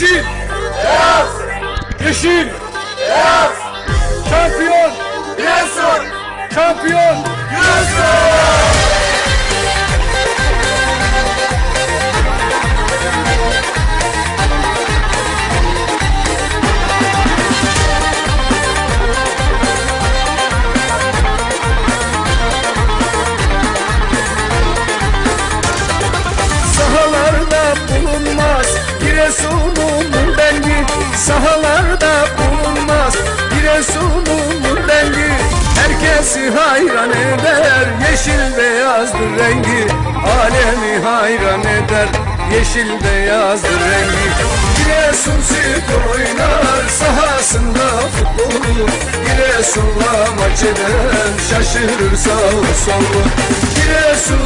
Yeşil. Beyaz. Yeşil. Beyaz. Giresun'un dengi Herkesi hayran eder. Yeşil beyazdır rengi Alemi hayran eder. Yeşil beyazdır rengi Giresun spor oynar. Sahasında futbolu Giresun'la maç eden Şaşırır sağ solu Giresun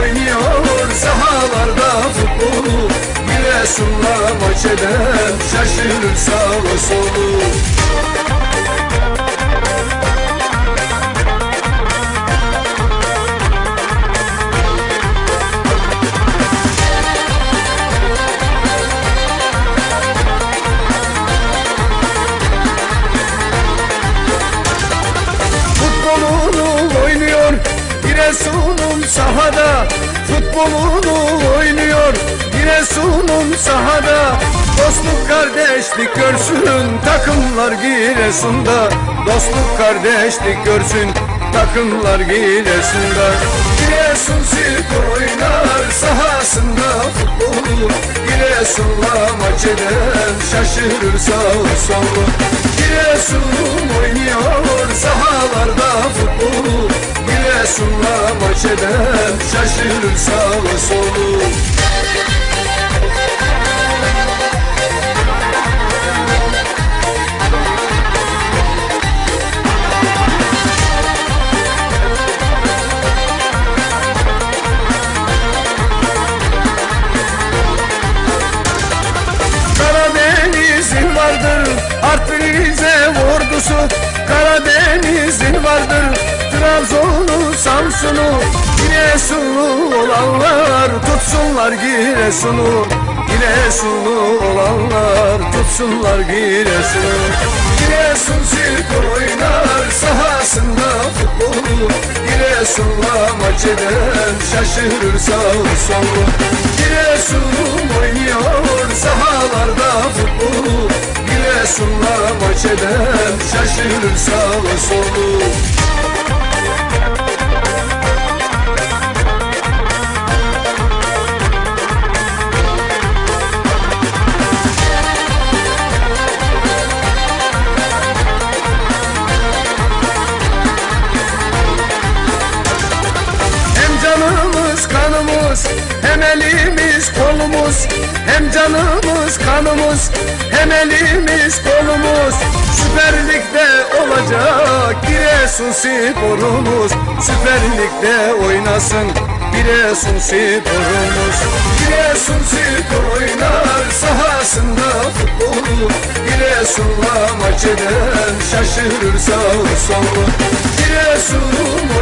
oynuyor sahalarda futbolu Giresun'la maç eden şaşırır sağ solu Giresun'un sahada Futbolunu oynuyor. Giresun'un sahada Dostluk kardeşlik görsün Takımlar Giresun'da. Dostluk kardeşlik görsün Takımlar Giresun'da. Giresun spor oynar Sahasında futbolu. Giresun'la maç eden Şaşırır sağ solu Giresun oynuyor futbolu Giresun'la maç eden şaşırır sağ solu. Karadeniz'in vardır Artvin Rize ordusu Karadeniz'in vardır Trabzon'u Samsun'u Giresun'u olanlar Tutsunlar Giresun'u Giresun'u olanlar Tutsunlar Giresun'u Giresun spor oynar Sahasında futbolu. Giresun'la maç eden Şaşırır sağ solu Giresun oynuyor sahalarda futbolu. Giresun'la maç eden şaşırır sağ solu kanımız hem elimiz kolumuz Hem canımız kanımız hem elimiz kolumuz. Süper Lig'de olacak Giresun sporumuz. Süper Lig'de oynasın Giresun sporumuz. Giresun spor oynar sahasında futbolu Giresun'la maç eden şaşırır sağ solu Giresun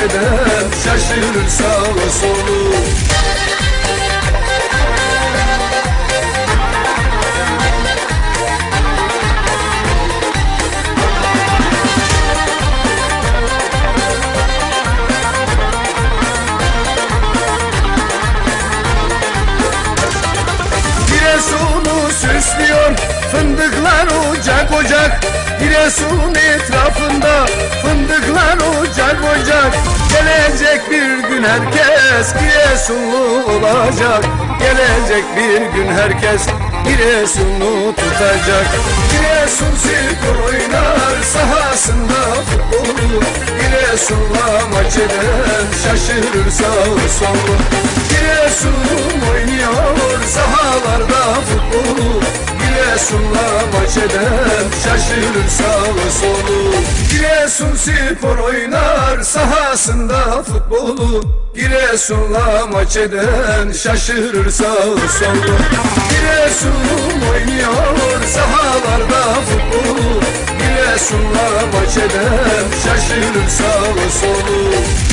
Maç eden şaşırır sağ solu ocak Giresun etrafında Fındıklar ocak ocak Gelecek bir gün herkes Giresunlu olacak. Gelecek bir gün herkes Giresun'u tutacak. Giresun spor oynar Sahasında futbolu Giresun'la maç eden Şaşırır sağ solu Giresun oynuyor sahalarda futbolu. Giresun'la maç eden şaşırır sağ solu Giresun spor oynar sahasında futbolu. Giresun'la maç eden şaşırır sağ solu Giresun oynuyor sahalarda futbolu. Giresun'la maç eden şaşırır sağa solu.